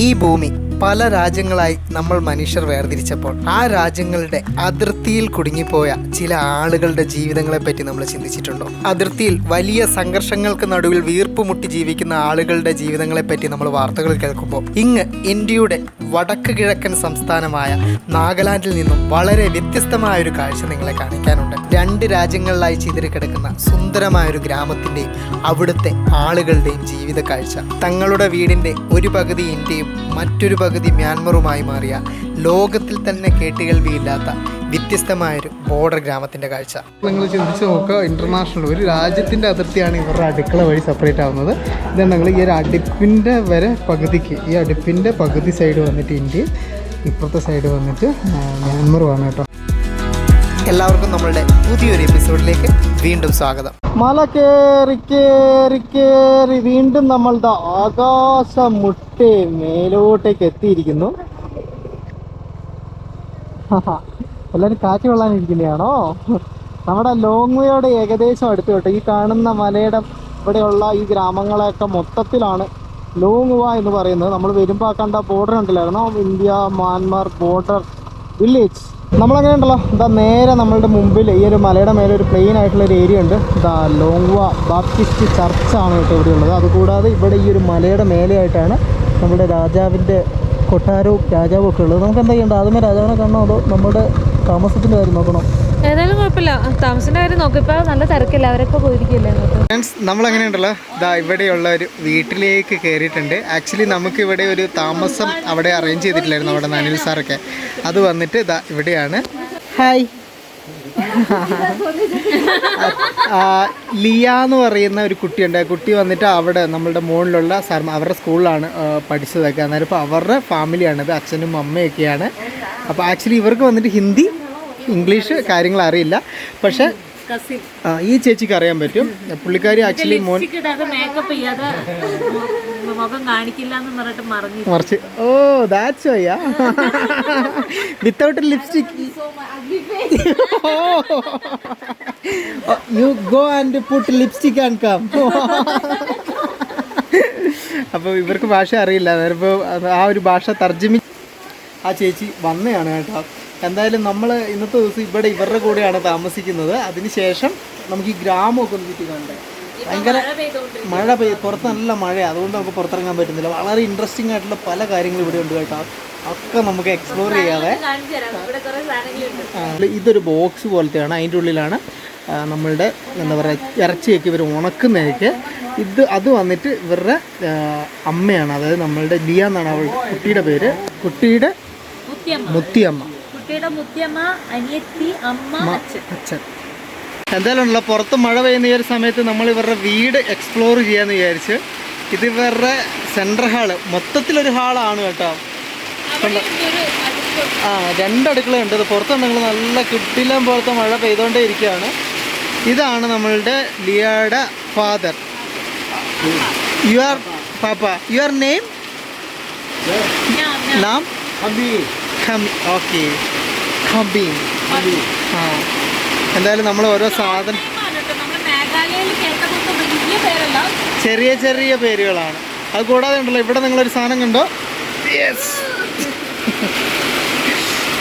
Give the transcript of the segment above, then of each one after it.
ഈ ഭൂമി പല രാജ്യങ്ങളായി നമ്മൾ മനുഷ്യർ വേർതിരിച്ചപ്പോൾ ആ രാജ്യങ്ങളുടെ അതിർത്തിയിൽ കുടുങ്ങിപ്പോയ ചില ആളുകളുടെ ജീവിതങ്ങളെ പറ്റി നമ്മൾ ചിന്തിച്ചിട്ടുണ്ടോ? അതിർത്തിയിൽ വലിയ സംഘർഷങ്ങൾക്ക് നടുവിൽ വീർപ്പുമുട്ടി ജീവിക്കുന്ന ആളുകളുടെ ജീവിതങ്ങളെ പറ്റി നമ്മൾ വാർത്തകൾ കേൾക്കുമ്പോൾ ഇങ്ങ് ഇന്ത്യയുടെ വടക്ക് കിഴക്കൻ സംസ്ഥാനമായ നാഗാലാൻഡിൽ നിന്നും വളരെ വ്യത്യസ്തമായ ഒരു കാഴ്ച നിങ്ങളെ കാണിക്കാനുണ്ട്. രണ്ട് രാജ്യങ്ങളിലായി ചിതറിക്കിടക്കുന്ന സുന്ദരമായ ഒരു ഗ്രാമത്തിന്റെയും അവിടുത്തെ ആളുകളുടെയും ജീവിത കാഴ്ച. തങ്ങളുടെ വീടിന്റെ ഒരു പകുതി ഇന്ത്യയും മറ്റൊരു പകുതി മ്യാൻമറുമായി മാറിയ ലോകത്തിൽ തന്നെ കേട്ടുകേൾവിയില്ലാത്ത വ്യത്യസ്തമായൊരു ബോർഡർ ഗ്രാമത്തിന്റെ കാഴ്ച. നിങ്ങൾ ചിന്തിച്ചു നോക്കുക ഇന്റർനാഷണൽ ഒരു രാജ്യത്തിന്റെ അതിർത്തിയാണ് ഇവരുടെ അടുക്കള വഴി സെപ്പറേറ്റ് ആവുന്നത്. ഇതാണ് ഞങ്ങൾ ഈ ഒരു അടുപ്പിന്റെ വരെ പകുതിക്ക് ഈ അടുപ്പിന്റെ പകുതി സൈഡ് വന്നിട്ട് ഇന്ത്യ ഇപ്പുറത്തെ സൈഡ് വന്നിട്ട് മ്യാൻമറുമാണ് കേട്ടോ. എല്ലാവർക്കും നമ്മളുടെ പുതിയൊരു എപ്പിസോഡിലേക്ക് വീണ്ടും സ്വാഗതം. മല കേറി കേറി കേറി വീണ്ടും നമ്മളുടെ ദാ ആകാശം മുട്ടേ മേലോട്ടേക്ക് എത്തിയിരിക്കുന്നു. എല്ലാവരും കാറ്റ് കൊള്ളാനിരിക്കുന്നതാണോ? നമ്മുടെ ലോങ് വേയുടെ ഏകദേശം അടുത്ത് കേട്ടോ ഈ കാണുന്ന മലയുടെ ഇവിടെയുള്ള ഈ ഗ്രാമങ്ങളെയൊക്കെ മൊത്തത്തിലാണ് ലോങ് വ എന്ന് പറയുന്നത്. നമ്മൾ വരുമ്പോൾ കണ്ട ബോർഡർ ഉണ്ടല്ലായിരുന്നോ ഇന്ത്യ മ്യാൻമാർ ബോർഡർ വില്ലേജ് നമ്മളങ്ങനെ ഉണ്ടല്ലോ. ഇതാ നേരെ നമ്മളുടെ മുമ്പിൽ ഈ ഒരു മലയുടെ മേലെ ഒരു പ്ലെയിൻ ആയിട്ടുള്ള ഒരു ഏരിയ ഉണ്ട്. ഇതാ ലോങ്വ ബാപ്റ്റിസ്റ്റ് ചർച്ചാണ് കേട്ടോ ഇവിടെയുള്ളത്. അതുകൂടാതെ ഇവിടെ ഈ ഒരു മലയുടെ മേലെയായിട്ടാണ് നമ്മുടെ രാജാവിന്റെ കൊട്ടാരവും രാജാവും ഒക്കെ ഉള്ളത്. നമുക്ക് എന്താ ചെയ്യേണ്ടത്? ആദ്യമേ രാജാവിനെ കാണണോ അതോ നമ്മുടെ താമസത്തിന്റെ കാര്യം നോക്കണം? ഏതായാലും കുഴപ്പമില്ല. താമസത്തിന്റെ കാര്യം നോക്കും. ഇപ്പൊ നല്ല തിരക്കില്ല. അവരൊക്കെ പോയിരിക്കില്ലേ ഫ്രണ്ട്സ് നമ്മളങ്ങനെ ഉണ്ടല്ലോ ഇതാ ഇവിടെയുള്ള ഒരു വീട്ടിലേക്ക് കയറിയിട്ടുണ്ട് ആക്ച്വലി നമുക്ക് ഇവിടെ ഒരു താമസം അവിടെ അറേഞ്ച് ചെയ്തിട്ടില്ലായിരുന്നു നമ്മുടെ അനിൽ സാറൊക്കെ. അത് വന്നിട്ട് ഇതാ ഇവിടെയാണ്. ഹായ് ലിയ എന്ന് പറയുന്ന ഒരു കുട്ടിയുണ്ട്. ആ കുട്ടി വന്നിട്ട് അവിടെ നമ്മളുടെ മുകളിലുള്ള സാർ അവരുടെ സ്കൂളിലാണ് പഠിച്ചതൊക്കെ. അന്നേരം ഇപ്പോൾ അവരുടെ ഫാമിലിയാണിത് അച്ഛനും അമ്മയൊക്കെയാണ്. അപ്പോൾ ആക്ച്വലി ഇവർക്ക് വന്നിട്ട് ഹിന്ദി ഇംഗ്ലീഷ് കാര്യങ്ങൾ അറിയില്ല. പക്ഷേ ഈ ചേച്ചിക്ക് അറിയാൻ പറ്റും. പുള്ളിക്കാരി ആക്ച്വലി മോൻ മേക്കപ്പ് ചെയ്യാതെ മുഖം കാണിക്കില്ല എന്ന് പറഞ്ഞിട്ട് മറിഞ്ഞു മറിച്ച്. ഓ that's why without lipstick you go and put lipstick and come അപ്പോൾ ഇവർക്ക് ഭാഷ അറിയില്ല. അന്നേരപ്പോൾ ആ ഒരു ഭാഷ തർജമി ആ ചേച്ചി വന്നതാണ് കേട്ടോ. എന്തായാലും നമ്മൾ ഇന്നത്തെ ദിവസം ഇവിടെ ഇവരുടെ കൂടെയാണ് താമസിക്കുന്നത്. അതിനുശേഷം നമുക്ക് ഈ ഗ്രാമമൊക്കെ ഒന്ന് ചുറ്റി ഭയങ്കര മഴ പെയ്യ പുറത്ത് നല്ല മഴയാണ് അതുകൊണ്ട് നമുക്ക് പുറത്തിറങ്ങാൻ പറ്റുന്നില്ല. വളരെ ഇൻട്രസ്റ്റിംഗ് ആയിട്ടുള്ള പല കാര്യങ്ങളും ഇവിടെ ഉണ്ട് കേട്ടോ. ഒക്കെ നമുക്ക് എക്സ്പ്ലോർ ചെയ്യാതെ ഇതൊരു ബോക്സ് പോലത്തെയാണ്. അതിന്റെ ഉള്ളിലാണ് നമ്മളുടെ എന്താ പറയുക ഇറച്ചിയൊക്കെ ഇവർ ഉണക്കുന്നതൊക്കെ ഇത് അത് വന്നിട്ട് ഇവരുടെ അമ്മയാണ്. അതായത് നമ്മളുടെ ലിയ എന്നാണ് അവൾ കുട്ടിയുടെ പേര്. കുട്ടിയുടെ മുത്തിയമ്മ. കുട്ടിയുടെ മുത്തിയമ്മ അനിയത്തി അമ്മ അച്ഛൻ. എന്തായാലും ഉണ്ടല്ലോ പുറത്ത് മഴ പെയ്യുന്ന ഈ ഒരു സമയത്ത് നമ്മൾ ഇവരുടെ വീട് എക്സ്പ്ലോർ ചെയ്യാന്ന് വിചാരിച്ച് ഇത് ഇവരുടെ സെൻട്രൽ ഹാൾ മൊത്തത്തിലൊരു ഹാളാണ് കേട്ടോ. ആ രണ്ടടുക്കളയുണ്ട് ഇത് പുറത്തുണ്ടെങ്കിൽ നല്ല കിട്ടിലം പുറത്ത് മഴ പെയ്തുകൊണ്ടേ ഇരിക്കുകയാണ്. ഇതാണ് നമ്മളുടെ ലിയയുടെ father you are papa you are name നാം ഓക്കെ കമ്പിങ് ആ. എന്തായാലും നമ്മൾ ഓരോ സാധനം ചെറിയ ചെറിയ പേരുകളാണ്. അത് കൂടാതെ ഉണ്ടല്ലോ ഇവിടെ നിങ്ങളൊരു സാധനം കണ്ടോ? യെസ്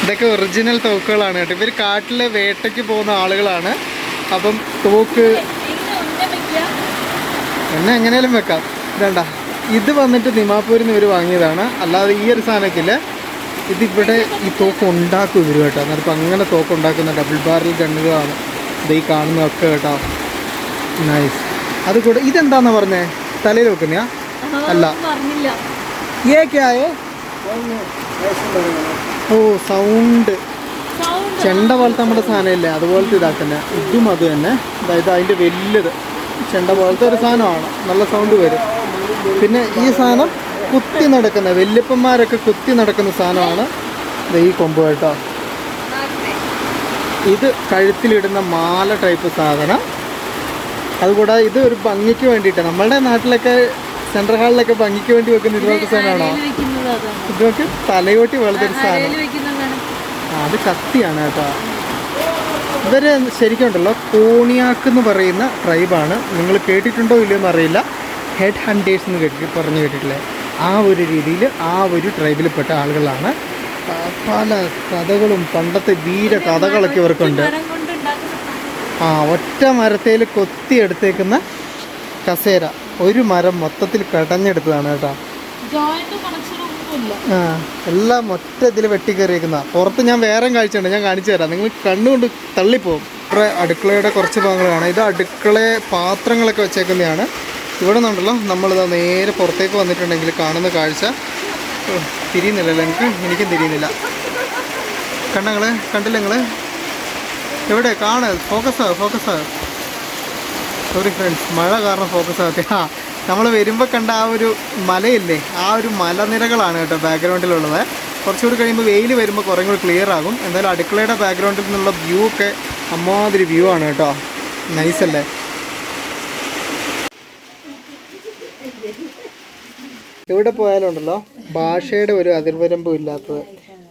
ഇതൊക്കെ ഒറിജിനൽ തോക്കുകളാണ് കേട്ടോ. ഇവർ കാട്ടിലെ വേട്ടയ്ക്ക് പോകുന്ന ആളുകളാണ്. അപ്പം തോക്ക് എന്നെ എങ്ങനെയാലും വെക്കാം. ഇതണ്ട. ഇത് വന്നിട്ട് നിമാപ്പൂരിൽ നിന്ന് ഇവർ വാങ്ങിയതാണ്. അല്ലാതെ ഈ ഒരു സാധനമൊക്കെ ഇതിവിടെ ഈ തോക്ക് ഉണ്ടാക്കും ഇവർ കേട്ടോ. എന്നിട്ട് അങ്ങനെ തോക്ക് ഉണ്ടാക്കുന്ന ഡബിൾ ബാറിൽ ഗണ്ണുകളാണ് ഇത് ഈ കാണുന്നതൊക്കെ കേട്ടോ. നൈസ് അത് കൂടെ ഇതെന്താന്നാ പറഞ്ഞേ? തലയിൽ വെക്കുന്നയാ? അല്ല. പറഞ്ഞില്ല. ഏ ക്യായേ ഓ സൗണ്ട്. സൗണ്ട്. ചെണ്ട പോലത്തെ നമ്മുടെ സാധനമില്ലേ? അതുപോലത്തെ ഇതാക്കുന്ന. ഇതും അത് തന്നെ. അതായത് അതിന്റെ വലിയത് ചെണ്ട പോലത്തെ ഒരു സാധനമാണ്. നല്ല സൗണ്ട് വരും. പിന്നെ ഈ സാധനം കുത്തി നടക്കുന്ന വല്യപ്പന്മാരൊക്കെ കുത്തി നടക്കുന്ന സാധനമാണ് ഈ കൊമ്പ് കേട്ടോ. ഇത് കഴുത്തിലിടുന്ന മാല ടൈപ്പ് സാധനം. അതുകൂടാതെ ഇത് ഒരു ഭംഗിക്ക് വേണ്ടിയിട്ട് നമ്മളുടെ നാട്ടിലൊക്കെ സെൻട്രൽ ഹാളിലൊക്കെ ഭംഗിക്ക് വേണ്ടി വെക്കുന്ന ഇതുപോലത്തെ സാധനമാണോ? ഇതൊക്കെ തലയോട്ടി പോലത്തെ ഒരു സാധനം. അത് കത്തിയാണ് കേട്ടോ. ഇവർ ശരിക്കും ഉണ്ടല്ലോ കോണിയാക്ക് എന്ന് പറയുന്ന ട്രൈബാണ് നിങ്ങൾ കേട്ടിട്ടുണ്ടോ ഇല്ലയോ എന്നറിയില്ല ഹെഡ് ഹണ്ടേഴ്സ് എന്ന് കേട്ടി പറഞ്ഞു കേട്ടിട്ടില്ലേ? ആ ഒരു രീതിയിൽ ആ ഒരു ട്രൈബിൽപ്പെട്ട ആളുകളാണ്. പല കഥകളും പണ്ടത്തെ വീര കഥകളൊക്കെ ഇവർക്കുണ്ട്. ആ ഒറ്റ മരത്തേൽ കൊത്തിയെടുത്തേക്കുന്ന കസേര. ഒരു മരം മൊത്തത്തിൽ കടഞ്ഞെടുത്തതാണ് കേട്ടോ. ആ എല്ലാം ഒറ്റ ഇതിൽ വെട്ടിക്കയറിയേക്കുന്ന പുറത്ത് ഞാൻ വേറെ കാഴ്ചയുണ്ട്. ഞാൻ കാണിച്ചു തരാം. നിങ്ങൾ കണ്ണുകൊണ്ട് തള്ളിപ്പോകും അടുക്കളയുടെ കുറച്ച് ഭാഗങ്ങളാണ്. ഇത് അടുക്കളയെ പാത്രങ്ങളൊക്കെ വെച്ചേക്കുന്നതാണ്. ഇവിടെ നിന്നുണ്ടല്ലോ നമ്മളിതാ നേരെ പുറത്തേക്ക് വന്നിട്ടുണ്ടെങ്കിൽ കാണുന്ന കാഴ്ച. തിരിയുന്നില്ലല്ലോ എനിക്ക് എനിക്കും തിരിയുന്നില്ല. കണ്ടങ്ങൾ കണ്ടില്ല നിങ്ങൾ എവിടെ? കാണ. ഫോക്കസ് ഫോക്കസ് സോറി ഫ്രണ്ട്സ് മഴ കാരണം ഫോക്കസ് ആകത്തെ ആ നമ്മൾ വരുമ്പോൾ കണ്ട ആ ഒരു മലയില്ലേ ആ ഒരു മലനിരകളാണ് കേട്ടോ ബാക്ക്ഗ്രൗണ്ടിലുള്ളത് കുറച്ചുകൂടി കഴിയുമ്പോൾ വെയിൽ വരുമ്പോൾ കുറേ കൂടി ക്ലിയർ ആകും. എന്തായാലും അടുക്കളയുടെ ബാക്ക്ഗ്രൗണ്ടിൽ നിന്നുള്ള വ്യൂ ഒക്കെ അമ്മാതിരി വ്യൂ ആണ് കേട്ടോ. നൈസ് എവിടെ പോയാലും ഉണ്ടല്ലോ ഭാഷയുടെ ഒരു അതിർവരമ്പും ഇല്ലാത്തത്.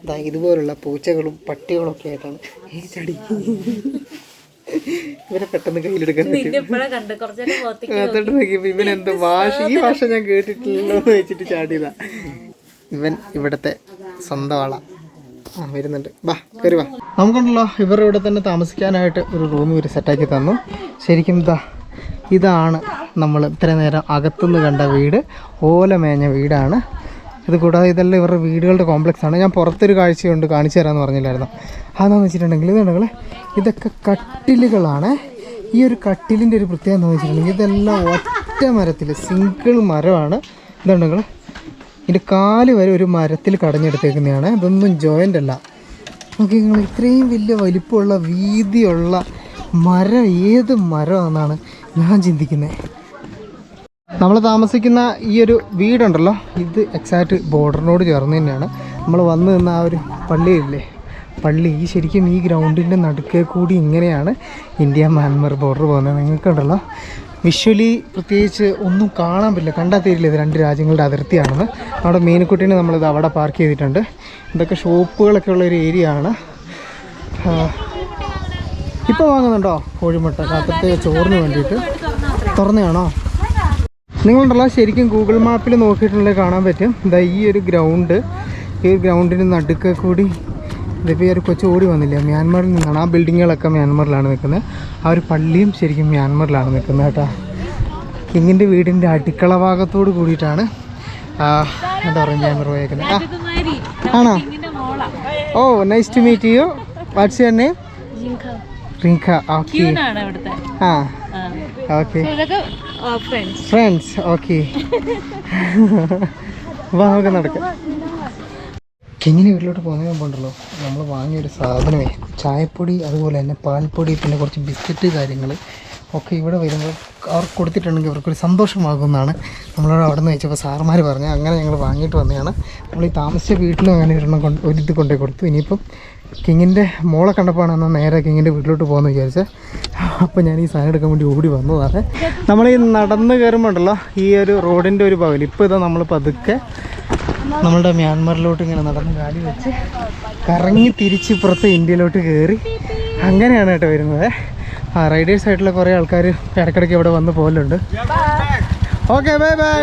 ദാ ഇതുപോലുള്ള പൂച്ചകളും പട്ടികളും ഒക്കെ ആയിട്ടാണ്. ഏ ചടി. ഇവരെ പെട്ടെന്ന് കയ്യിലെടുക്കാൻ എന്നിട്ട് നോക്കിയപ്പോ ഇവൻ എന്ത് ഭാഷ ഈ ഭാഷ ഞാൻ കേട്ടിട്ടില്ലല്ലോ എന്ന് വെച്ചിട്ട് ചാടിയതാ. ഇവൻ ഇവിടത്തെ സ്വന്തം ആളാ. ആ വരുന്നുണ്ട്. വാ കയറി വാ. നമുക്കുണ്ടല്ലോ ഇവർ ഇവിടെ തന്നെ താമസിക്കാനായിട്ട് ഒരു റൂം ഇവർ സെറ്റാക്കി തന്നു. ശരിക്കും ഇതാ ഇതാണ് നമ്മൾ ഇത്ര നേരം അകത്തുനിന്ന് കണ്ട വീട് ഓലമേഞ്ഞ വീടാണ്. ഇത് കൂടാതെ ഇതെല്ലാം ഇവരുടെ വീടുകളുടെ കോംപ്ലക്സ് ആണ്. ഞാൻ പുറത്തൊരു കാഴ്ചയുണ്ട് കാണിച്ചു തരാമെന്ന് പറഞ്ഞില്ലായിരുന്നു. അതെന്ന് വെച്ചിട്ടുണ്ടെങ്കിൽ ഇതുണ്ടെങ്കിൽ ഇതൊക്കെ കട്ടിലുകളാണ്. ഈ ഒരു കട്ടിലിന്റെ ഒരു പ്രത്യേകത എന്ന് വെച്ചിട്ടുണ്ടെങ്കിൽ ഇതെല്ലാം ഒറ്റ മരത്തിൽ സിംഗിൾ മരമാണ്. ഇതുണ്ടെങ്കിൽ ഇതിന്റെ കാൽ വരെ ഒരു മരത്തിൽ കടഞ്ഞെടുത്തേക്കുന്നതാണ്. ഇതൊന്നും ജോയിന്റ് അല്ല. നോക്കി നിങ്ങൾ ഇത്രയും വലിയ വലിപ്പമുള്ള വീതിയുള്ള മരം ഏത് മരമാണെന്നാണ് ഞാൻ ചിന്തിക്കുന്നത്. നമ്മൾ താമസിക്കുന്ന ഈ ഒരു വീടുണ്ടല്ലോ ഇത് എക്സാക്റ്റ് ബോർഡറിനോട് ചേർന്ന് തന്നെയാണ്. നമ്മൾ വന്ന് നിന്ന ആ ഒരു പള്ളിയില്ലേ പള്ളി ഈ ശരിക്കും ഈ ഗ്രൗണ്ടിന്റെ നടുക്കേ കൂടി ഇങ്ങനെയാണ് ഇന്ത്യ മ്യാൻമർ ബോർഡർ പോകുന്നത്. നിങ്ങൾക്കുണ്ടല്ലോ വിഷ്വലി പ്രത്യേകിച്ച് ഒന്നും കാണാൻ പറ്റില്ല. കണ്ടാൽ തരില്ല ഇത് രണ്ട് രാജ്യങ്ങളുടെ അതിർത്തിയാണെന്ന്. നമ്മുടെ മീനക്കുട്ടീനെ നമ്മളിത് അവിടെ പാർക്ക് ചെയ്തിട്ടുണ്ട്. ഇതൊക്കെ ഷോപ്പുകളൊക്കെ ഉള്ള ഒരു ഏരിയ ആണ്. ഇപ്പോൾ വാങ്ങുന്നുണ്ടോ? കോഴിമുട്ട രാത്രിത്തെ ചോറിന് വേണ്ടിയിട്ട്. തുറന്നതാണോ? നിങ്ങളുണ്ടല്ലോ ശരിക്കും ഗൂഗിൾ മാപ്പിൽ നോക്കിയിട്ടുണ്ടെങ്കിൽ കാണാൻ പറ്റും. ഇതാ ഈ ഒരു ഗ്രൗണ്ട് ഈ ഒരു ഗ്രൗണ്ടിന് നടുക്കെ കൂടി ഇതിപ്പോൾ ഈ ഒരു കൊച്ചു ഓടി വന്നില്ല? മ്യാൻമറിൽ നിന്നാണ്. ആ ബിൽഡിങ്ങുകളൊക്കെ മ്യാൻമറിലാണ് നിൽക്കുന്നത്. ആ ഒരു പള്ളിയും ശരിക്കും മ്യാൻമറിലാണ് നിൽക്കുന്നത് കേട്ടോ. കിങ്ങിന്റെ വീടിന്റെ അടുക്കള ഭാഗത്തോട് കൂടിയിട്ടാണ് എന്താ പറയുക മ്യാൻമർ പോയേക്കുന്നത്. ആ ആണോ? ഓ nice to meet you what's your name Rinka okay ആ. ഓക്കെ ഫ്രണ്ട്സ് ഫ്രണ്ട്സ് ഓക്കെ വാ നമുക്ക് നടക്കാം. കിങ്ങിന് വീട്ടിലോട്ട് പോകുന്നതിന് മുമ്പുണ്ടല്ലോ നമ്മൾ വാങ്ങിയൊരു സാധനമേ. ചായപ്പൊടി അതുപോലെ തന്നെ പാൽപ്പൊടി പിന്നെ കുറച്ച് ബിസ്ക്കറ്റ് കാര്യങ്ങൾ ഒക്കെ ഇവിടെ വരുമ്പോൾ അവർക്ക് കൊടുത്തിട്ടുണ്ടെങ്കിൽ അവർക്കൊരു സന്തോഷമാകുമെന്നാണ് നമ്മളോട് അവിടെ നിന്ന് വെച്ചപ്പോൾ സാറുമാർ പറഞ്ഞു അങ്ങനെ ഞങ്ങൾ വാങ്ങിയിട്ട് വന്നതാണ്. നമ്മൾ ഈ താമസിച്ച വീട്ടിലും അങ്ങനെ ഒരെണ്ണം കൊണ്ട് ഒരിത് കൊണ്ടുപോയി കൊടുത്തു. ഇനിയിപ്പം കിങ്ങിന്റെ മോളെ കണ്ടപ്പോഴാണ് എന്നാൽ നേരെ കിങ്ങിന്റെ വീട്ടിലോട്ട് പോകുമെന്ന് വിചാരിച്ചത് അപ്പോൾ ഞാൻ ഈ സാധനം എടുക്കാൻ വേണ്ടി ഓടി വന്നതാണ്. നമ്മൾ ഈ നടന്ന് കയറുമ്പോൾ ഉണ്ടല്ലോ ഈ ഒരു റോഡിന്റെ ഒരു പകൽ ഇപ്പോൾ ഇതാ നമ്മൾ പതുക്കെ നമ്മളുടെ മ്യാൻമറിലോട്ട് ഇങ്ങനെ നടന്ന് കാലി വെച്ച് കറങ്ങി തിരിച്ച് ഇപ്പുറത്ത് ഇന്ത്യയിലോട്ട് കയറി. അങ്ങനെയാണ് കേട്ടോ വരുന്നത്. ആ റൈഡേഴ്സ് ആയിട്ടുള്ള കുറേ ആൾക്കാർ ഇടയ്ക്കിടയ്ക്ക് ഇവിടെ വന്ന് പോലുണ്ട് ഓക്കെ ബൈ ബൈ.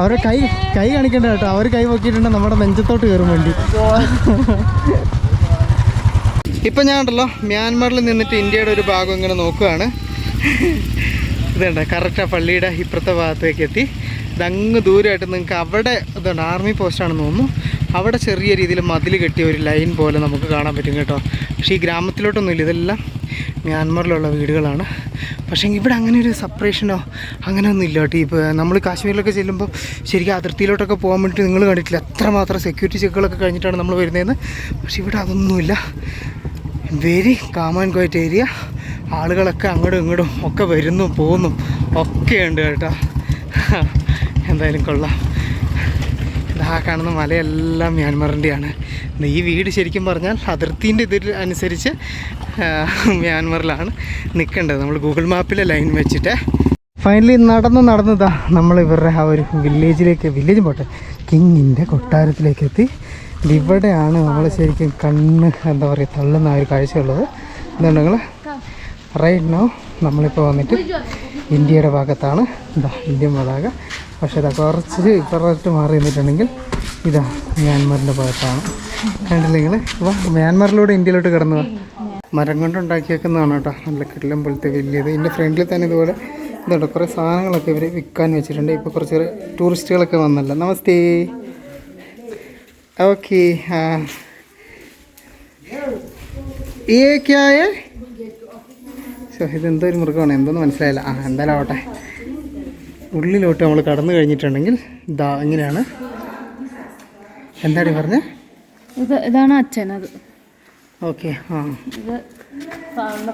അവരുടെ കൈ കൈ കാണിക്കണ്ട കേട്ടോ. അവർ കൈ പൊക്കിയിട്ടുണ്ട്. നമ്മുടെ നെഞ്ചത്തോട്ട് കയറും വേണ്ടി. ഇപ്പം ഞാൻ ഉണ്ടല്ലോ മ്യാൻമറിൽ നിന്നിട്ട് ഇന്ത്യയുടെ ഒരു ഭാഗം ഇങ്ങനെ നോക്കുകയാണ് ഇതുണ്ട് കറക്റ്റ് ആ പള്ളിയുടെ ഇപ്പുറത്തെ ഭാഗത്തേക്ക് എത്തി. ഇതങ്ങ് ദൂരമായിട്ട് നിങ്ങൾക്ക് അവിടെ ഇതുണ്ട് ആർമി പോസ്റ്റാണെന്ന് തോന്നുന്നു. അവിടെ ചെറിയ രീതിയിൽ മതിൽ കെട്ടിയ ഒരു ലൈൻ പോലെ നമുക്ക് കാണാൻ പറ്റും കേട്ടോ. പക്ഷേ ഈ ഗ്രാമത്തിലോട്ടൊന്നും ഇല്ല ഇതെല്ലാം മ്യാൻമറിലുള്ള വീടുകളാണ്. പക്ഷേ ഇവിടെ അങ്ങനെ ഒരു സെപ്പറേഷനോ അങ്ങനെ ഒന്നും ഇല്ല കേട്ടോ. ഇപ്പോൾ നമ്മൾ കാശ്മീരിലൊക്കെ ചെല്ലുമ്പോൾ ശരിക്കും അതിർത്തിയിലോട്ടൊക്കെ പോകാൻ വേണ്ടിയിട്ട് നിങ്ങൾ കണ്ടിട്ടില്ല എത്രമാത്രം സെക്യൂരിറ്റി ചെക്കുകളൊക്കെ കഴിഞ്ഞിട്ടാണ് നമ്മൾ വരുന്നതെന്ന്. പക്ഷേ ഇവിടെ അതൊന്നുമില്ല. വെരി കാമൻ ക്വൈറ്റ് ഏരിയ ആളുകളൊക്കെ അങ്ങോട്ടും ഇങ്ങോട്ടും ഒക്കെ വരുന്നു പോകുന്നു. ഒക്കെ ഉണ്ട് കേട്ടോ. എന്തായാലും കൊള്ളാം. ഇതാ കാണുന്ന മലയെല്ലാം മ്യാൻമറിന്റെയാണ്. ഈ വീട് ശരിക്കും പറഞ്ഞാൽ അതിർത്തീന്റെ ഇതിൽ അനുസരിച്ച് മ്യാൻമറിലാണ് നിൽക്കേണ്ടത്. നമ്മൾ ഗൂഗിൾ മാപ്പിലെ ലൈൻ വെച്ചിട്ട്. ഫൈനലി നടന്ന് നടന്നതാ നമ്മൾ ഇവരുടെ ആ ഒരു വില്ലേജിലേക്ക് വില്ലേജ് പോട്ടെ കിങ്ങിന്റെ കൊട്ടാരത്തിലേക്ക് എത്തി. ഇവിടെയാണ് നമ്മൾ ശരിക്കും കണ്ണ് എന്താ പറയുക തള്ളുന്ന ഒരു കാഴ്ചയുള്ളത്. എന്തുണ്ടെങ്കിൽ റൈറ്റ് നോ നമ്മളിപ്പോൾ വന്നിട്ട് ഇന്ത്യയുടെ ഭാഗത്താണ്. എന്താ ഇന്ത്യൻ പതാക. പക്ഷേ ഇതാ കുറച്ച് ഇപ്പുറത്ത് മാറി നിന്നിട്ടുണ്ടെങ്കിൽ ഇതാ മ്യാൻമറിന്റെ ഭാഗത്താണ്. കണ്ടില്ല നിങ്ങൾ വാ മ്യാൻമറിലൂടെ ഇന്ത്യയിലോട്ട് കടന്നു മരം കൊണ്ട് ഉണ്ടാക്കിയേക്കുന്നതാണ് കേട്ടോ. നല്ല കിടലം പോലത്തെ വലിയത്. ഇതിന്റെ ഫ്രണ്ടിൽ തന്നെ ഇതുപോലെ ഇതുണ്ട്. കുറേ സാധനങ്ങളൊക്കെ ഇവർ വിൽക്കാൻ വെച്ചിട്ടുണ്ട്. ഇപ്പോൾ കുറച്ച് ടൂറിസ്റ്റുകളൊക്കെ വന്നല്ലോ. നമസ്തേ. ഓക്കെ ആ ഈ ക്യായ ശോ, ഇതെന്തോ ഒരു മൃഗമാണ് എന്തോന്ന് മനസ്സിലായില്ല. ആ എന്തായാലും ആവട്ടെ. ഉള്ളിലോട്ട് നമ്മൾ കടന്നു കഴിഞ്ഞിട്ടുണ്ടെങ്കിൽ ഇതാ ഇങ്ങനെയാണ്. എന്താണ് പറഞ്ഞത് ഇത് ഇതാണ് അച്ഛൻ അത്. ഓക്കെ ആ. ഇത്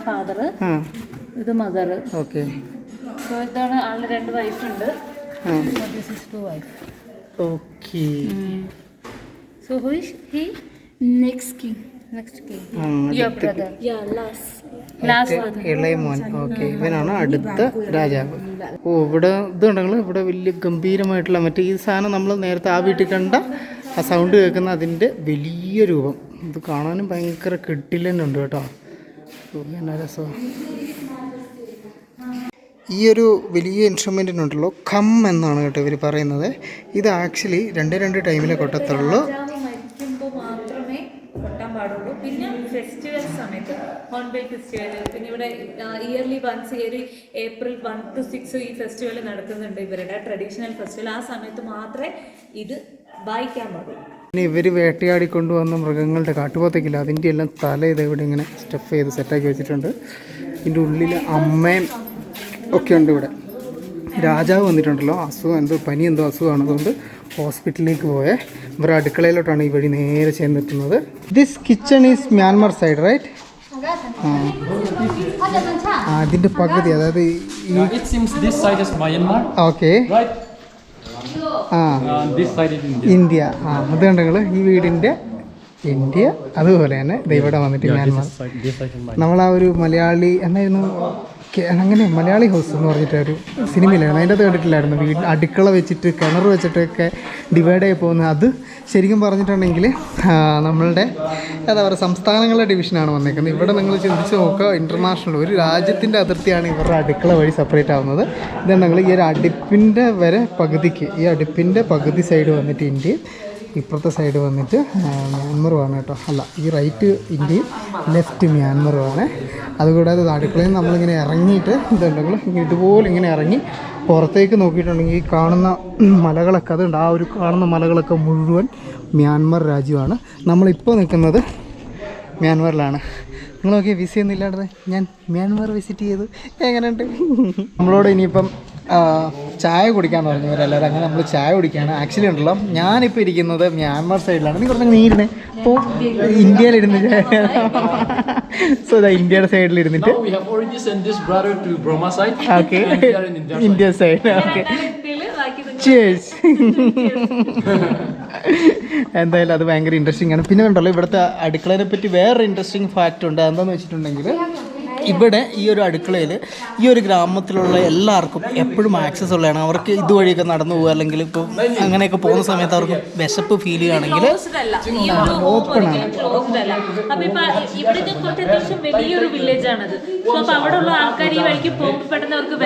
ഫാദർ ആ. ഇത് മദർ ഓക്കെ സോ ഇതാണ് ആളുടെ രണ്ട് വൈഫുണ്ട് okay so who is he? Next king. Next king. Your brother. Yeah, last. Okay ഇവനാണ് അടുത്ത രാജാവ്. ഓ ഇവിടെ ഇതുണ്ടെങ്കിൽ ഇവിടെ വലിയ ഗംഭീരമായിട്ടുള്ള മറ്റേ ഈ സാധനം നമ്മൾ നേരത്തെ ആ വീട്ടിൽ കണ്ട ആ സൗണ്ട് കേൾക്കുന്ന അതിന്റെ വലിയ രൂപം. ഇത് കാണാനും ഭയങ്കര കെട്ടില്ലെന്നുണ്ട് കേട്ടോ. എന്നാ രസമാണ് ഈ ഒരു വലിയ ഇൻസ്ട്രുമെന്റിനുണ്ടല്ലോ ഖം എന്നാണ് കേട്ടോ ഇവർ പറയുന്നത്. ഇത് ആക്ച്വലി രണ്ട് രണ്ട് ടൈമിലെ കൊട്ടത്തുള്ളൂ മരിക്കുമ്പോൾ മാത്രമേ കൊട്ടാൻ പാടുള്ളൂ പിന്നെ ഫെസ്റ്റിവൽ സമയത്ത് ഹോൺബിൽ ക്രിസ്ത്യാനി. പിന്നെ ഇവിടെ yearly once year April one two six ഈ ഫെസ്റ്റിവൽ നടക്കുന്നുണ്ട് ഇവരുടെ ട്രഡീഷണൽ ഫെസ്റ്റിവൽ ആ സമയത്ത് മാത്രമേ ഇത് വായിക്കാൻ പാടുള്ളൂ. പിന്നെ ഇവർ വേട്ടയാടി കൊണ്ടുവന്ന മൃഗങ്ങളുടെ കാട്ടുപോത്തേക്കില്ല. അതിന്റെ എല്ലാം തല ഇത് ഇവിടെ ഇങ്ങനെ സ്റ്റഫ് ചെയ്ത് സെറ്റാക്കി വെച്ചിട്ടുണ്ട്. ഇതിന്റെ ഉള്ളിൽ അമ്മയും ഒക്കെ ഉണ്ട് ഇവിടെ. രാജാവ് വന്നിട്ടുണ്ടല്ലോ. അസുഖം എന്തോ പനി എന്തോ അസുഖമാണ് അതുകൊണ്ട് ഹോസ്പിറ്റലിലേക്ക് പോയേ. ഇവരുടെ അടുക്കളയിലോട്ടാണ് ഈ വഴി നേരെ ചെന്നെത്തുന്നത് this kitchen is Myanmar side right ആ അതിന്റെ പകുതി അതായത് Uh, ഓക്കെ? ആ India. ഇന്ത്യ. ആ അത് കണ്ടെങ്കിൽ ഈ വീടിന്റെ ഇന്ത്യ അതുപോലെ തന്നെ ഇവിടെ വന്നിട്ട് മ്യാൻമാർ. നമ്മൾ ആ ഒരു മലയാളി എന്നായിരുന്നു? അങ്ങനെ മലയാളി ഹൗസ് എന്ന് പറഞ്ഞിട്ട് ഒരു സിനിമയിലായിരുന്നു. അതിന്റെ അത് കണ്ടിട്ടില്ലായിരുന്നു. വീട് അടുക്കള വെച്ചിട്ട് കിണർ വെച്ചിട്ടൊക്കെ ഡിവൈഡ് ആയി പോകുന്നത്. അത് ശരിക്കും പറഞ്ഞിട്ടുണ്ടെങ്കിൽ നമ്മളുടെ എന്താ പറയുക സംസ്ഥാനങ്ങളുടെ ഡിവിഷനാണ് വന്നേക്കുന്നത്. ഇവിടെ നിങ്ങൾ ചിന്തിച്ച് നോക്കുക ഇന്റർനാഷണൽ ഒരു രാജ്യത്തിന്റെ അതിർത്തിയാണ് ഇവരുടെ അടുക്കള വഴി സെപ്പറേറ്റ് ആവുന്നത്. ഇതുണ്ടെങ്കിൽ ഈ ഒരു അടുപ്പിന്റെ വരെ പകുതിക്ക് ഈ അടുപ്പിന്റെ പകുതി സൈഡ് വന്നിട്ട് ഇന്ത്യയും ഇപ്പുറത്തെ സൈഡ് വന്നിട്ട് മ്യാൻമറുമാണ് കേട്ടോ. അല്ല ഈ റൈറ്റ് ഇന്ത്യയും ലെഫ്റ്റ് മ്യാൻമറുമാണ് അതുകൂടാതെ അടുക്കളയിൽ നിന്ന് നമ്മളിങ്ങനെ ഇറങ്ങിയിട്ട് ഇതുണ്ടെങ്കിൽ ഇതുപോലെ ഇങ്ങനെ ഇറങ്ങി പുറത്തേക്ക് നോക്കിയിട്ടുണ്ടെങ്കിൽ ഈ കാണുന്ന മലകളൊക്കെ അതുണ്ട് ആ ഒരു കാണുന്ന മലകളൊക്കെ മുഴുവൻ മ്യാൻമർ രാജ്യമാണ്. നമ്മളിപ്പോൾ നിൽക്കുന്നത് മ്യാൻമറിലാണ്. നിങ്ങൾ വിസ ഒന്നും ഇല്ലാതെ ഞാൻ മ്യാൻമർ വിസിറ്റ് ചെയ്തു എങ്ങനെയുണ്ട്? നമ്മളോട് ഇനിയിപ്പം ചായ കുടിക്കാൻ പറഞ്ഞു ഇവരെല്ലാവരും അങ്ങനെ നമ്മൾ ചായ കുടിക്കുകയാണ്. ആക്ച്വലി ഉണ്ടല്ലോ ഞാനിപ്പോൾ ഇരിക്കുന്നത് മ്യാൻമർ സൈഡിലാണ് നീ കുറച്ച് നീരുന്നേ. അപ്പോൾ ഇന്ത്യയിലിരുന്ന് സോ ഇതാ ഇന്ത്യയുടെ സൈഡിൽ ഇരുന്നിട്ട് we have already sent this brother to Burma side. Okay And in India side. India side okay cheers എന്തായാലും അത് ഭയങ്കര ഇൻട്രസ്റ്റിംഗ് ആണ്. പിന്നെ ഉണ്ടല്ലോ ഇവിടുത്തെ അടുക്കളയെ പറ്റി വേറെ ഇൻട്രസ്റ്റിംഗ് ഫാക്റ്റ് ഉണ്ട്. എന്താണെന്ന് വെച്ചിട്ടുണ്ടെങ്കിൽ ഇവിടെ ഈ ഒരു അടുക്കളയിൽ ഈ ഒരു ഗ്രാമത്തിലുള്ള എല്ലാവർക്കും എപ്പോഴും ആക്സസ് ഉള്ളതാണ്. അവർക്ക് ഇതുവഴിയൊക്കെ നടന്നു പോകുക അല്ലെങ്കിൽ ഇപ്പോൾ അങ്ങനെയൊക്കെ പോകുന്ന സമയത്ത് അവർക്ക് വിശപ്പ് ഫീൽ ചെയ്യുകയാണെങ്കിൽ ഓപ്പൺ ആണ് വലിയൊരു വില്ലേജ് അപ്പോൾ അവിടെ ഉള്ള ആൾക്കാർ ഈ വഴിക്ക് പോകുമ്പോൾ പെട്ടെന്ന് അവർക്ക്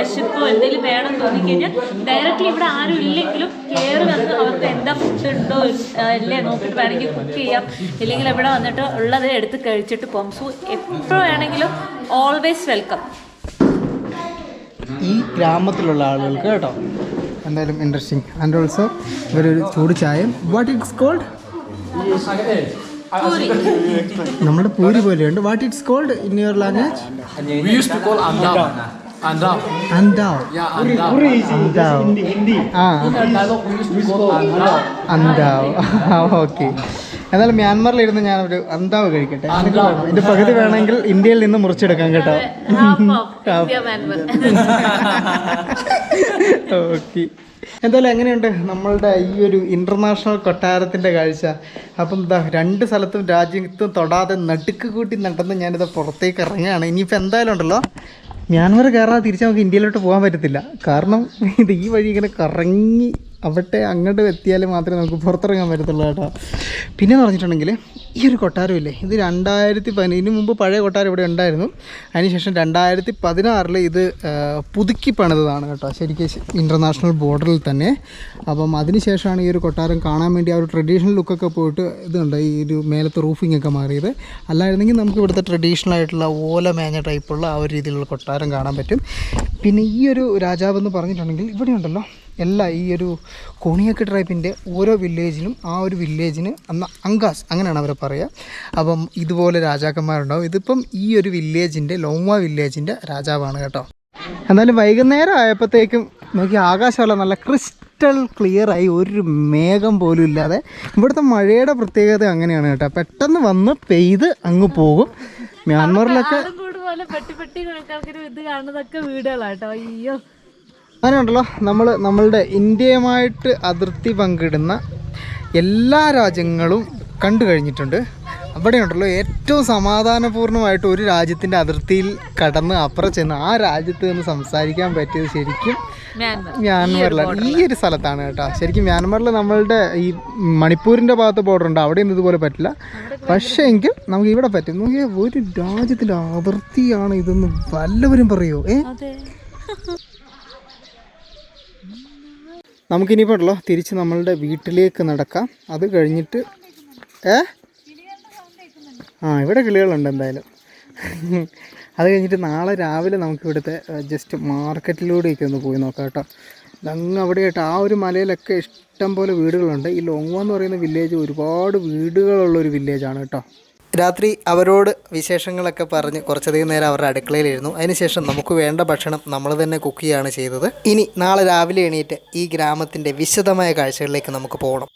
ഡയറക്റ്റ്ലി ഇവിടെ ആരും ഇല്ലെങ്കിലും വന്ന് എന്താ ഫുഡ് അല്ലേ നോക്കിയിട്ട് കുക്ക് ചെയ്യാം. ഇവിടെ വന്നിട്ട് ഉള്ളത് എടുത്ത് കഴിച്ചിട്ട് പോകും സോ എപ്പോൾ വേണമെങ്കിലും ഓൾവേസ് വെൽക്കം ഈ ഗ്രാമത്തിലുള്ള ആളുകൾക്ക് കേട്ടോ എന്തായാലും ഇൻട്രസ്റ്റിംഗ് ആൻഡ് ഓൾസോ ഇവരൊരു ചൂട് ചായം വാട്ട് ഇറ്റ്സ് കോൾഡ് നമ്മുടെ പൂരി പോലെയുണ്ട്. What it's cold in your language In we used to call okay എന്നാലും മ്യാൻമറിലിരുന്ന് ഞാനൊരു അന്താവ് കഴിക്കട്ടെ. ഇത് പകുതി വേണമെങ്കിൽ ഇന്ത്യയിൽ നിന്ന് മുറിച്ചെടുക്കാം കേട്ടോ. ഓക്കെ എന്തായാലും എങ്ങനെയുണ്ട് നമ്മളുടെ ഈ ഒരു ഇന്റർനാഷണൽ കൊട്ടാരത്തിന്റെ കാഴ്ച? അപ്പം എന്താ രണ്ട് സ്ഥലത്തും രാജ്യത്തും തൊടാതെ നടുക്ക് കൂട്ടി നടന്ന് ഞാനിത് പുറത്തേക്ക് ഇറങ്ങുകയാണ്. ഇനിയിപ്പോൾ എന്തായാലും ഉണ്ടല്ലോ മ്യാൻമർ കയറാതെ തിരിച്ച് നമുക്ക് ഇന്ത്യയിലോട്ട് പോകാൻ പറ്റത്തില്ല. കാരണം ഇത് ഈ വഴി ഇങ്ങനെ കറങ്ങി അവിടെ അങ്ങോട്ട് എത്തിയാൽ മാത്രമേ നമുക്ക് പുറത്തിറങ്ങാൻ പറ്റത്തുള്ളൂ കേട്ടോ. പിന്നെ എന്ന് പറഞ്ഞിട്ടുണ്ടെങ്കിൽ ഈ ഒരു കൊട്ടാരമില്ലേ ഇത് രണ്ടായിരത്തി പതിന ഇതിന് മുമ്പ് പഴയ കൊട്ടാരം ഇവിടെ ഉണ്ടായിരുന്നു. അതിനുശേഷം രണ്ടായിരത്തി പതിനാറിൽ ഇത് പുതുക്കി പണിതതാണ് കേട്ടോ. ശരിക്കും ഇന്റർനാഷണൽ ബോർഡറിൽ തന്നെ. അപ്പം അതിനുശേഷമാണ് ഈ ഒരു കൊട്ടാരം കാണാൻ വേണ്ടി ആ ഒരു ട്രഡീഷണൽ ലുക്കൊക്കെ പോയിട്ട് ഇതുണ്ട്. ഈ ഒരു മേലത്തെ റൂഫിംഗ് ഒക്കെ മാറിയത്. അല്ലായിരുന്നെങ്കിൽ നമുക്ക് ഇവിടുത്തെ ട്രഡീഷണൽ ആയിട്ടുള്ള ഓല മേഞ്ഞ ടൈപ്പുള്ള ആ ഒരു രീതിയിലുള്ള കൊട്ടാരം കാണാൻ പറ്റും. പിന്നെ ഈ ഒരു രാജാവ് എന്ന് പറഞ്ഞിട്ടുണ്ടെങ്കിൽ ഇവിടെ ഉണ്ടല്ലോ. എല്ലാ ഈ ഒരു കോണിയക്ക് ട്രൈബിന്റെ ഓരോ വില്ലേജിനും ആ ഒരു വില്ലേജിന് അന്ന് അങ്കാസ് അങ്ങനെയാണ് അവരെ പറയുക അപ്പം ഇതുപോലെ രാജാക്കന്മാരുണ്ടാവും. ഇതിപ്പം ഈ ഒരു വില്ലേജിന്റെ ലോങ്വ വില്ലേജിന്റെ രാജാവാണ് കേട്ടോ. എന്നാലും വൈകുന്നേരം ആയപ്പോഴത്തേക്കും നോക്കി ആകാശമല്ല നല്ല ക്രിസ്റ്റൽ ക്ലിയറായി ഒരു മേഘം പോലും ഇല്ലാതെ. ഇവിടുത്തെ മഴയുടെ പ്രത്യേകത അങ്ങനെയാണ് കേട്ടോ. പെട്ടെന്ന് വന്ന് പെയ്ത് അങ്ങ് പോകും. മ്യാൻമറിലൊക്കെ ആളും പോലെ പെട്ടി പെട്ടി കണക്കാർക്കൊരു ഇത് കാണുന്നതൊക്കെ വീടുകളാട്ടോ അയ്യോ. അങ്ങനെയുണ്ടല്ലോ. നമ്മൾ നമ്മളുടെ ഇന്ത്യയുമായിട്ട് അതിർത്തി പങ്കിടുന്ന എല്ലാ രാജ്യങ്ങളും കണ്ടു കഴിഞ്ഞിട്ടുണ്ട്. അവിടെയുണ്ടല്ലോ ഏറ്റവും സമാധാനപൂർണമായിട്ട് ഒരു രാജ്യത്തിന്റെ അതിർത്തിയിൽ കടന്ന് അപ്പുറം ചെന്ന് ആ രാജ്യത്ത് നിന്ന് സംസാരിക്കാൻ പറ്റിയത് ശരിക്കും മ്യാൻമറിലാണ്. ഈ ഒരു സ്ഥലത്താണ് കേട്ടോ. ശരിക്കും മ്യാൻമറിൽ നമ്മളുടെ ഈ മണിപ്പൂരിന്റെ ഭാഗത്ത് ബോർഡർ ഉണ്ട്. അവിടെയൊന്നും ഇതുപോലെ പറ്റില്ല. പക്ഷേ എങ്കിൽ നമുക്ക് ഇവിടെ പറ്റും. ഒരു രാജ്യത്തിന്റെ അതിർത്തിയാണ് ഇതെന്ന് വല്ലവരും പറയുമോ ഏ? നമുക്കിനിയിപ്പോൾ ഉള്ളോ തിരിച്ച് നമ്മളുടെ വീട്ടിലേക്ക് നടക്കാം. അത് കഴിഞ്ഞിട്ട് ഏ? ആ ഇവിടെ കിളികളുണ്ട് എന്തായാലും. അത് കഴിഞ്ഞിട്ട് നാളെ രാവിലെ നമുക്ക് ഇവിടുത്തെ ജസ്റ്റ് മാർക്കറ്റിലൂടെയൊക്കെ ഒന്ന് പോയി നോക്കാം കേട്ടോ. അങ്ങ് അവിടെയായിട്ട് ആ ഒരു മലയിലൊക്കെ ഇഷ്ടം പോലെ വീടുകളുണ്ട്. ഈ ലോങ്ങോ എന്ന് പറയുന്ന വില്ലേജ് ഒരുപാട് വീടുകളുള്ള ഒരു വില്ലേജാണ് കേട്ടോ. രാത്രി അവരോട് വിശേഷങ്ങളൊക്കെ പറഞ്ഞ് കുറച്ചധികം നേരം അവരുടെ അടുക്കളയിലിരുന്നു. അതിനുശേഷം നമുക്ക് വേണ്ട ഭക്ഷണം നമ്മൾ തന്നെ കുക്ക് ചെയ്യുകയാണ് ചെയ്തത്. ഇനി നാളെ രാവിലെ എണീറ്റ് ഈ ഗ്രാമത്തിന്റെ വിശദമായ കാഴ്ചകളിലേക്ക് നമുക്ക് പോകണം